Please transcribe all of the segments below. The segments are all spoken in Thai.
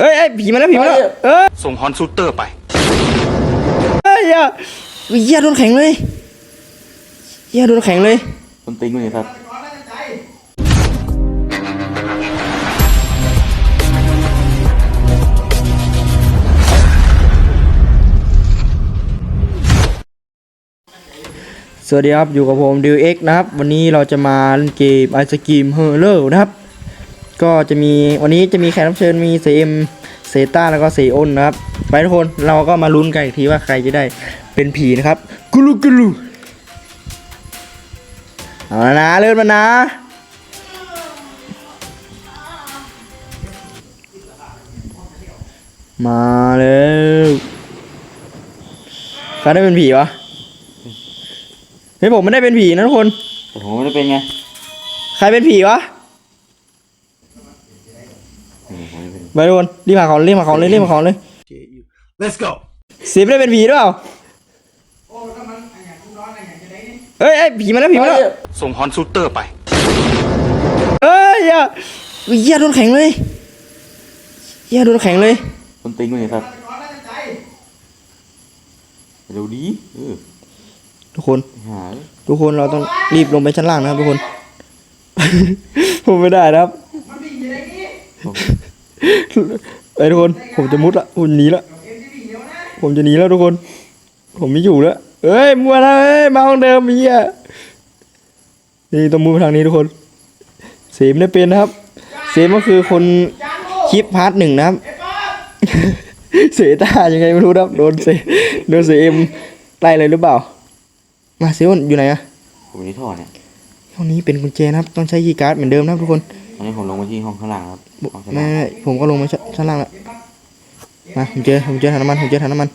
เอ้ยเอ้ยผีมาแล้วผีมาแล้วเออส่งฮอนซูเตอร์ไปเฮ้ยอย่าอุ๊ยเหี้ยโดนแข็งเลยเหี้ยโดนแข็งเลยต้นติ้งเลยครับสวัสดีครับ อยู่กับผมดิวเอ็กนะครับ วันนี้เราจะมาเล่นเกมไอศกรีมเฮอร์เลอร์นะครับ ก็จะมีวันนี้จะมีแขกรับเชิญมีเซมเซต้าแล้วก็เซอ้นนะครับไปทุกคนเราก็มาลุ้นกันอีกทีว่าใครจะได้เป็นผีนะครับกุลูกุลูเอาละนะเริ่มแล้วนะมาแล้วใครได้เป็นผีวะเฮ้ยผมไม่ได้เป็นผีนะทุกคนแต่ผมไม่ได้เป็นไง ใครเป็นผีวะ เออผม ไม่ได้เป็นไปทุกคนรีบมาของรีบมาของเลยรีบมาของเลย Let's go สีไม่ได้เป็นผีหรือเปล่าเอ้ยเอ้ยผีมาแล้วผีมาแล้วส่งฮอนซูเตอร์ไป เอ้ยอย่าอุ๊ยเหี้ยโดนแข็งเลยเหี้ยโดนแข็งเลยต้นติ้งเลยครับเร็วดีเออทุกคนหาทุกคนเราต้องรีบลงไปชั้นล่างนะครับทุกคน ผมไม่ได้นะครับ ไปทุกคน ผมจะมุดละผมหนีละ ผมจะหนีแล้วทุกคน ผมไม่อยู่แล้วเอ้ยมัวแล้วเอ้ยมาห้องเดิมมีอะนี่ต้องมุดไปทางนี้ทุกคน เสมได้เป็นนะครับ เสมก็คือคนคลิปพาร์ทหนึ่งนะครับ เสตายังไงไม่รู้นะครับโดนเสโดนเสเอ็มไล่เลยหรือเปล่า มาเซอนอยู่ไหนอะผมอยู่ในท่อเนี่ยห้องนี้เป็นกุญแจนะครับ ต้องใช้คีย์การ์ดเหมือนเดิมนะครับทุกคนต อนนี้ผมลงมาที่ห้องข้างล่างครับห้องชั้นไม่ล่างไม่ไม่ผมก็ลงมาชั้นชั้นล่างแล้วมาผมเจอผมเจอถังน้ำมันผมเจอถังน้ำมัน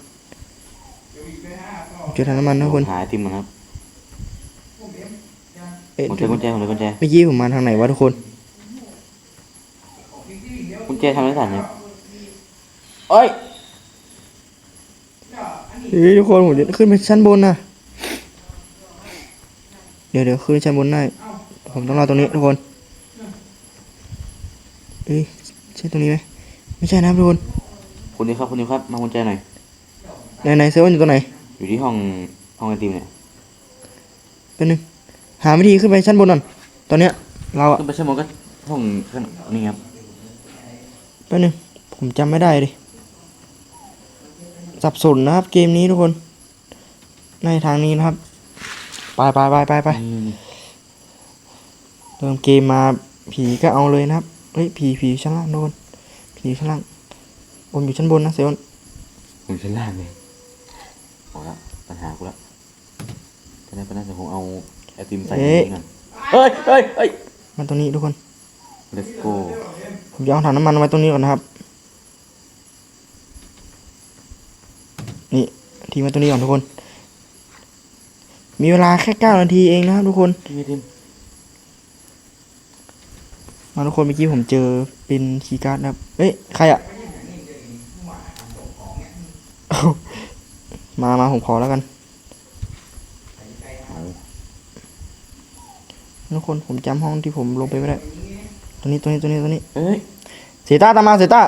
ผมเจอถังน้ำมันนะทุกคนหาไอติมมันครับเอ๊ะผมเจอกุญแจผมเลยกุญแจเมื่อกี้ผมมาทางไหนวะทุกคนกุญแจทำอะไรสั่นเนี่ยเอ้ยเฮ้ยทุกคนผมจะขึ้นไปชั้นบนนะเดี๋ยวเดี๋ยวขึ้นชั้นบนได้ผมต้องรอตรงนี้ทุกคน เอ้ยใช่ตรงนี้ไหมไม่ใช่นะครับทุกคนคุณนิวครับคุณนิวครับ มากุญแจหน่อยไหนไหนเซเว่นอยู่ตรงไหน อยู่ที่ห้องห้องไอติมเนี่ยเป็นหนึ่งหาวิธีขึ้นไปชั้นบนก่อนตอนเนี้ย เราอะขึ้นไปชั้นบนก็ห้องข้างนี่ครับแป๊บนึงผมจำไม่ได้ดิสับสนนะครับ เกมนี้ทุกคน ในทางนี้นะครับ ไปไปไปไปไปนี่นี่เริ่มเกมมาผีก็เอาเลยนะครับ เฮ้ยผีผีชั้นล่างทุกคนผีชั้นล่างผมอยู่ชั้นบนนะเซลนผมชั้นล่างเลยเอาละปัญหากูละตอนนี้ปัญหาจะผมเอาไอติมใส่ในนี้ก่อนเอ้ยเอ้ยเอ้ยมาตรงนี้ทุกคน let's go ผมจะเอาถังน้ำมันไว้ตรงนี้ก่อนนะครับ นี่ทีมาตรงนี้ก่อนทุกคน มีเวลาแค่เก้านาทีเองนะครับทุกคนพี่ไอติ มาทุกคนเมื่อกี้ผมเจอเป็นคีย์การ์ดนะครับเฮ้ยใครอะมามาผมขอแล้วกันทุกคนผมจำห้องที่ผมลงไปไม่ได้ตัวนี้ตัวนี้ตัวนี้ตัวนี้เอ้ยเสต้าตามมาเสต้า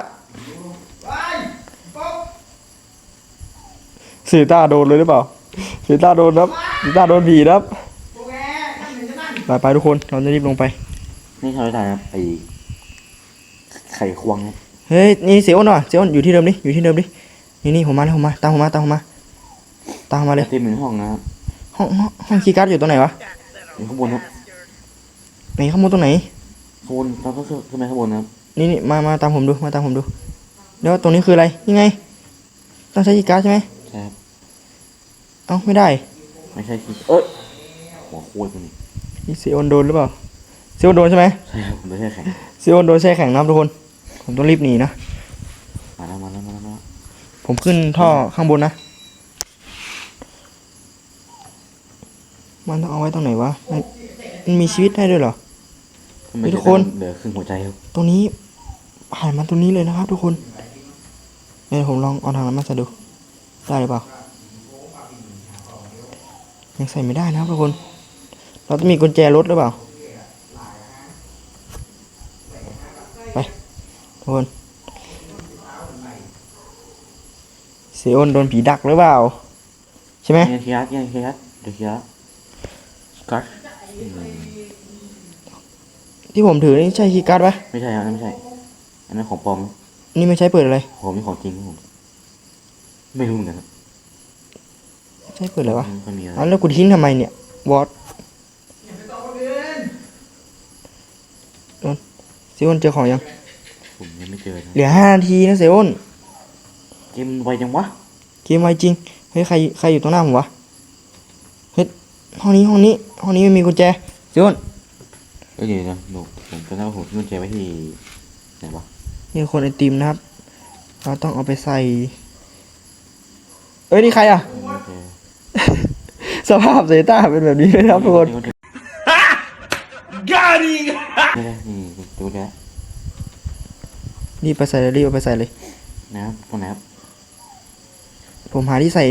เสต้าโดนเลยหรือเปล่าเสต้าโดนครับเสต้าโดนผีครับไปไปทุกคนเราจะรีบลงไป นี่ทำอะไรได้ครับไอไข่ควงครับเฮ้ยนี่เสียอ้นว่ะเสียอ้นอยู่ที่เดิมดิอยู่ที่เดิมดินี่นี่ผมมาแล้วผมมาตามผมมาตามผมมาตามผมมาไอเลยติมอยู่ในห้องนะครับห้องห้องห้องคีย์การ์ดอยู่ตรงไหนวะอยู่ข้างบนครับไหนข้างบนตรงไหนข้างบนเราก็ขึ้นไปข้างบนนะครับนี่นี่มามาตามผมดูมาตามผมดูเดี๋ยวตรงนี้คืออะไรยังไง ต้องใช้คีย์การ์ดใช่ไหมใช่ครับเอ้าไม่ได้ไม่ใช่ที่เอ้ยหัวโคตรตัวนี้นี่เสียอ้นโดนหรือเปล่า เสียอ้นโดนใช่ไหมใช่ครับผมไม่ใช่แข็งเสียอ้นโดนแช่แข็งนะครับทุกคน ผมต้องรีบหนีนะ มาแล้วมาแล้วมาแล้วมาแล้วผมขึ้นท่อข้างบนนะ มันต้องเอาไว้ตรงไหนวะมันมันมีชีวิตได้ด้วยเหรอ ทำไมทุกคน เหลือครึ่งหัวใจครับตรงนี้ผ่านมาตรงนี้เลยนะครับ ทุกคนเดี๋ยวผมลองเอาทางน้ำมันใส่ดู ได้หรือเปล่า ยังใส่ไม่ได้นะครับทุกคน เราต้องมีกุญแจรถหรือเปล่า คนเซโอนโดนผีดักหรือเปล่า ใช่ไหมยังเคลียร์ยังเคลียร์เดี๋ยวเคลียร์กัดที่ผมถือนี่ใช่คีย์การ์ดปะไม่ใช่ครับนั่นไม่ใช่ อันนั้นของปลอมนี่ไม่ใช่เปิดอะไรผมนี่ของจริงครับผมไม่รู้เหมือนกันครับใช่เปิดอะไรวะไม่ค่อยมีอะไรอ้าวแล้วกูทิ้งทำไมเนี่ยวอตโดนเซโอนเจอของยัง ผมยังไม่เจอนะเหลือห้านาทีนะเซโอนเกมไวจังวะเกมไวจริงเฮ้ยใครใครอยู่ตรงหน้าผมวะเฮ้ยห้องนี้ห้องนี้ห้องนี้ไม่มีกุญแจเซโอนเอ้ยเดี๋ยวนะหนูผมจำได้ว่าผมทิ้งกุญแจไว้ที่ไหนวะนี่คนไอติมนะครับ เราต้องเอาไปใส่ เอ้ยนี่ใครอะ กุญแจสภาพเซต้าเป็นแบบนี้เลยนะครับทุกคนกุญแจ Got him! นี่นะนี่กุญแจ รีบไปใส่เลยรีบเอาไปใส่เลย นะครับตรงไหนครับผมหาที่ใส่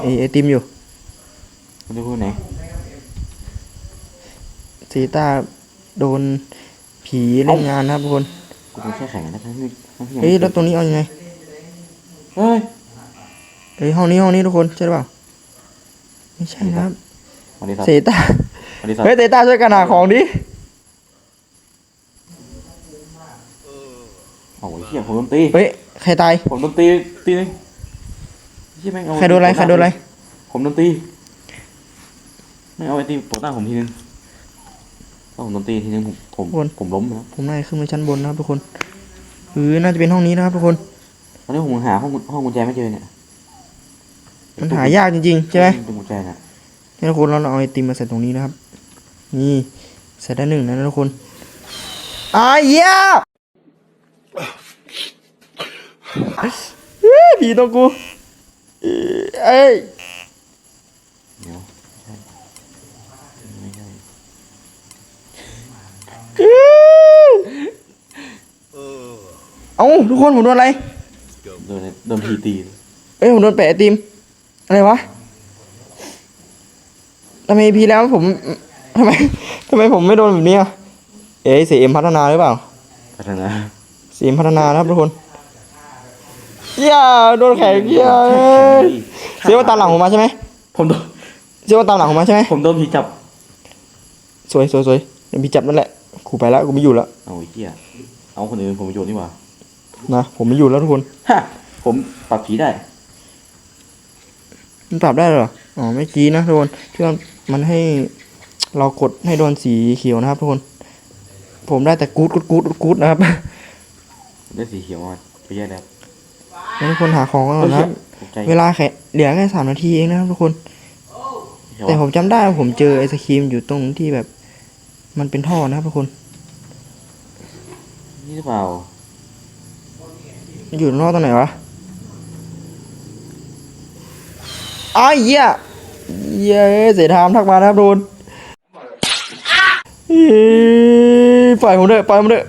ไอไอติมอยู่คุณจะพูดไหนเซต้าโดนผีเล่นงานนะครับทุกคนกูเป็นแค่แข่งนะทั้งที่ทั้งที่ยังเฮ้ยไม่แล้วตรงนี้เอายังไงเฮ้ยเฮ้ยห้องนี้ห้องนี้ทุกคนใช่หรือเปล่าไม่ใช่นะครับวันนี้สัตเซว์ต้าวันนี้สัตเฮ้ยว์เซต้าช่วยกันหาของดิ โอ้ยเหี้ยผมโดนตีเฮ้ยใครตายผมโดนตีตีนึงเหี้ยแม่งเอาใครโดนอะไรใครโดนอะไรผมโดนตีไม่เอาไอ้ตีปกหน้าผมทีนึงก็ผมโดนตีทีนึงผมผมผมล้มนะผมน่าจะขึ้นไปชั้นบนนะครับทุกคนเออน่าจะเป็นห้องนี้นะครับทุกคนตอนนี้ผมหาห้องห้องกุญแจไม่เจอเนี่ยมันหายากจริงๆใช่ไหมเป็นกุญแจน่ะนี่ทุกคนเราเอาไอติมมาใส่ตรงนี้นะครับ นี่ใส่ได้หนึ่งนะทุกคนอายเหี้ยเฮ้ย ผีตัวกูเอ้ยเดี๋ยวไม่ใช่เอ้าทุกคนผมโดนอะไร โดนโดนผีตีเอ้ยผมโดนแปะไอติม อะไรวะทำไมพีแล้วผมทำไมทำไมผมไม่โดนแบบนี้อะเอ๊ะเสียเอ็มพัฒนาหรือเปล่า พัฒนาเสียเอ็มพัฒนานะครับทุกคน อย่าโดนแขกเหี้ยเอ้ยเสียว่าตามหลังผมมาใช่ไหมผมโดนเสียว่าตามหลังผมมาใช่ไหมผมโดนผีจับสวยสวยสวยเดี๋ยวพี่จับนั่นแหละกูไปแล้วกูไม่อยู่แล้วเอาไอ้เหี้ยเอาคนอื่นผมไปโยนนี่หว่านะผมไม่อยู่แล้วทุกคนฮะผมปรับผีได้มันปรับได้เหรออ๋อไม่กี้นะทุกคนที่มันมันให้เรากดให้โดนสีเขียวนะครับทุกคน ผมได้แต่กูดกูดกูดกูดนะครับได้สีเขียวมาไปแย่แล้ว งั้นทุกคนหาของกันก่อนนะครับตกใจเวลาแค่เหลือแค่สามนาทีเองนะครับทุกคน แต่ผมจำได้ว่าผมเจอไอศครีมอยู่ตรงที่แบบ มันเป็นท่อนะครับทุกคน นี่หรือเปล่ามันอยู่ตรงท่อตรงไหนวะอ้าวเหี้ยเหี้ยเสียทามทักมานะครับทุกคนอี๋ปล่อยผมเถอะปล่อยผมเถอ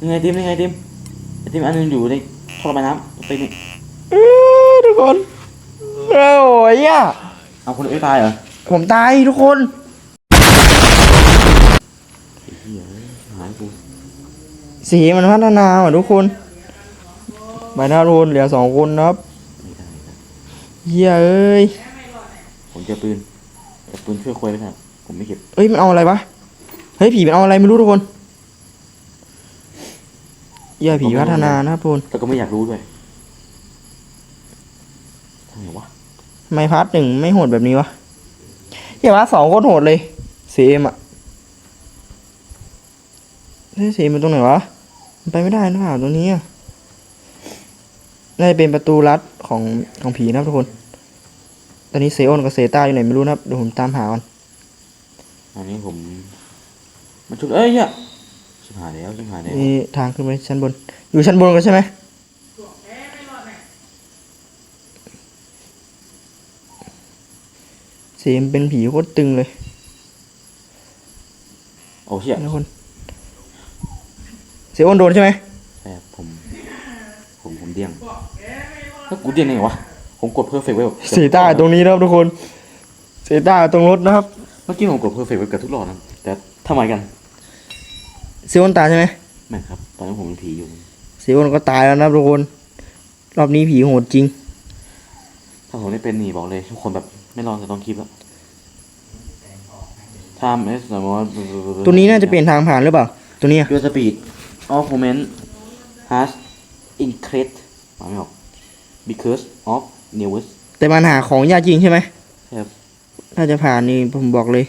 ยังไงติมยังไงติมไอติมอันหนึงอยู่ในท่อระบายน้ำไปนี่อื้อทุกคนโอ้ยเหี้ยเอาคนอื่นไม่ตายเหรอผมตายทุกคนไอ้เหี้ยเอ้ยหายกูสีมันพัฒนาอะทุกคนใบหน้าทุกคนเหลือสองคนนะครับไม่ได้ครับเหี้ยเอ้ยผมเจอปืนแต่ปืนช่วยคุยไม่ทันผมไม่เก็บเอ้ยมันเอาอะไรวะเฮ้ยผีมันเอาอะไรไม่รู้ทุกคน เหี้ยผีพัฒนานะครับทุกคนแต่ก็ไม่อยากรู้ด้วยทำไงวะทำไมพาร์ทหนึ่งไม่โหดแบบนี้วะเหี้ยพาร์ทสองโคตรโหดเลยเสียมอะเฮ้ยเสียมันตรงไหนวะมันไปไม่ได้นะเปล่าตรงนี้อะน่าจะเป็นประตูลัดของของผีนะครับทุกคน ตอนนี้เซโอนกับเซต้าอยู่ไหนไม่รู้นะครับเดี๋ยวผมตามหาก่อนอันนี้ผม มันชุดเอ้ยเนี่ย ชิบหายแล้วชิบหายแล้วนี่ทางขึ้นไปชั้นบน อยู่ชั้นบนกันใช่ไหมเสียงเป็นผีโคตรตึงเลย โอ้เชี่ยทุกคนเสียอ้นโดนใช่ไหมแต่ผม ผมผมเดี้ยงถ้ากูเดี้ยงไงวะ ผมกดเพอร์เฟกต์ไว้แบบเสียต้าตรงนี้นะครับทุกคน เสียต้าตรงรถนะครับ เมื่อกี้ผมกดเพอร์เฟกต์ไว้เกับทุกรอบนะแต่ทำไมกัน เซออนตายใช่ไหมแม่งครับ ตอนนี้ผมเป็นผีอยู่ เซออนก็ตายแล้วนะครับทุกคน รอบนี้ผีโหดจริง ถ้าผมได้เป็นนี่บอกเลยทุกคนแบบไม่รอดจะต้องคลิปแล้วทำเอสสมมติตัวนี้น่าจะเป็นทางผ่านหรือเปล่า ตัวเนี้ยยูสปีดออฟโมเมนต์ has increased มาไม่ออก because of news แต่มันหาของยากจริงใช่ไหมครับ ถ้าจะผ่านนี่ผมบอกเลย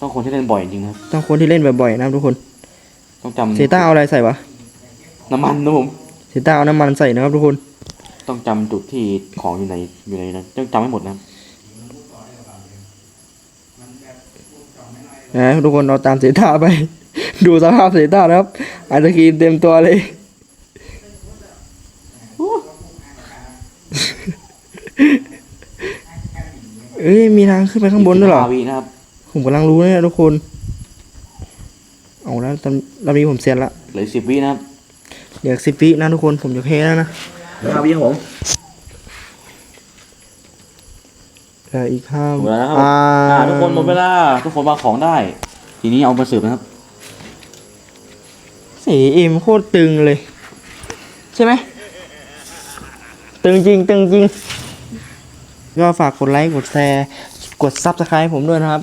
ต้องคนที่เล่นบ่อยจริงๆนะครับ ต้องคนที่เล่นบ่อยๆนะครับทุกคน ต้องจำเซต้าเอาอะไรใส่วะ น้ำมันนะผมเซต้าเอาน้ำมันใส่นะครับทุกคน ต้องจำจุดที่ของอยู่ในอยู่ในนั้นต้องจำให้หมดนะครับนะทุกคนเราตามเซต้าไป ดูสภาพเซต้านะครับไอศครีมเต็มตัวเลยเอ้ยมีทางขึ้นไปข้างบนด้วยเหรอ15วินะครับ ผมกำลังรู้นะเนี่ยทุกคน เอาแล้วตอนตอนนี้ผมเซียนละเหลือสิบวินะครับเดี๋ยวสิบวินะทุกคนผมจะเพแล้วนะห้าวิครับผม เหลืออีกห้าหมดแล้วนะครับอ่าอ่าทุกคนหมดเวลาทุกคนวางของได้ ทีนี้เอามาสืบนะครับ สีเอ็มโคตรตึงเลย ใช่ไหมตึงจริงตึงจริง ก็ฝากกดไลค์กดแชร์กดซับสไครต์ผมด้วยนะครับ